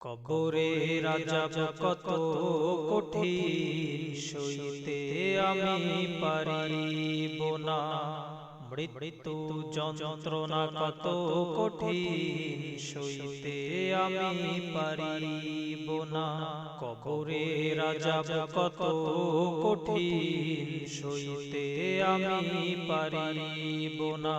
কবরে রাজা কত কঠিন, সইতে আমি পারিব না। মৃত্যু যন্ত্রণা কত কঠিন, সইতে আমি পারিব না। কবরে রাজা কত কঠিন, সইতে আমি পারিব না।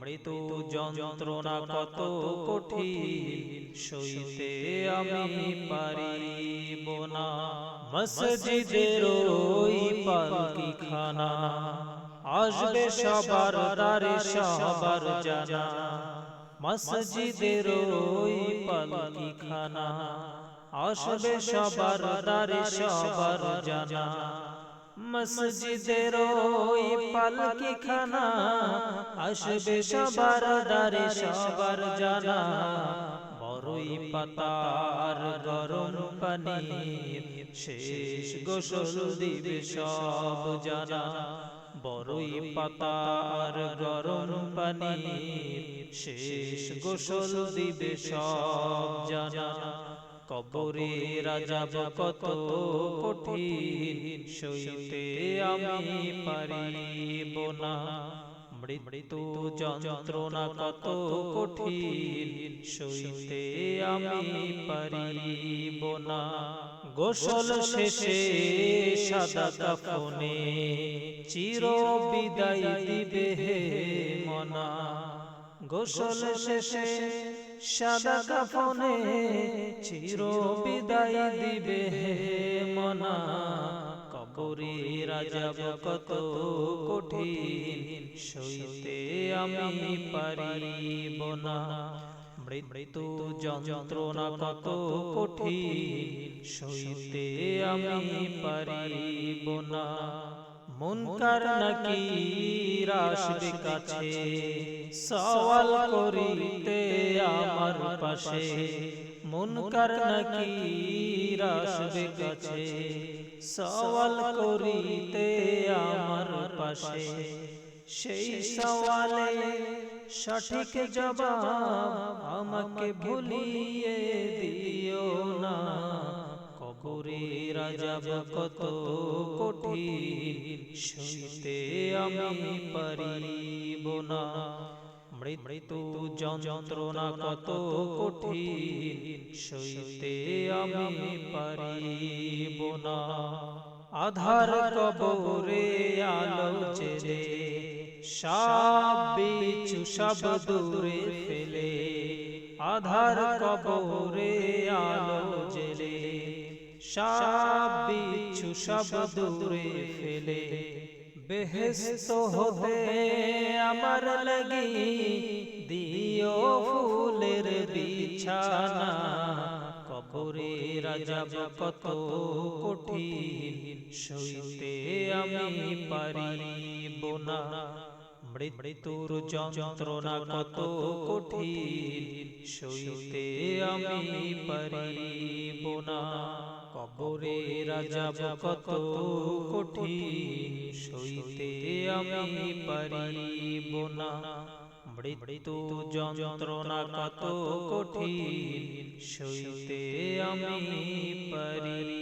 মৃত্যু যন্ত্রণা কত কঠিন, সইতে আমি পারিব না। মসজিদের ওই পালকি খানা আসবে সবার দারে সবার জানা। মসজিদের ওই পালকি খানা আসবে সবার দারে সবার জানা। মসজিদের পালকি খানা, আসবে সবার দারে সবার জানা। বড়ই পাতার গরম পানি, শেষ গোসল দিবে সব জানা। বড়ই পাতার গরম পানি, শেষ গোসল দিবে সব জানা। কবরে রাজা কত কঠিন, সইতে আমি পারিব না। মৃত্যু যন্ত্রণা কত কঠিন, সইতে আমি পারিব না। গোসল শেষে সাদা কাফনে চির বিদায় দিবে মনা। গোসল শেষে সাদা কাফনে চির বিদায় দিবে হে মনা। কবরে রাজা কত কঠিন সইতে আমি পারিব না। মৃত্যু যন্ত্রণা কত কঠিন সইতে আমি পারিব না। মুনকার নাকি রাশবে কাছে? সওয়াল করিতে আমার পাশে। মুনকার নাকি রাশবে কাছে? সওয়াল করিতে আমার পাশে। সেই সওয়ালে সঠিক জবাব আমাকে ভুলিয়ে দিও। রাজা কত কঠিন, সইতে আমি পারিব না। মৃত্যু যন্ত্রণা কত কঠিন, সইতে আমি পারিব না। আধার কবরে আলো চেলে সব বিছু সব দূরে ফেলে। আধার কবরে আলো জেলে সব বিছু সব দূরে ফেলে। বেহেস্ত হতে আমার লাগি, দিও ফুলের বিছানা। কবরে রাজা কত কঠিন, সইতে আমি পারিব না। মৃত্যুর যন্ত্রণা কত কঠিন, সইতে আমি পারিব না। কবরে রাজা কত কঠিন, সইতে আমি পারিব না। মৃত্যু যন্ত্রণা কত কঠিন, সইতে আমি পারি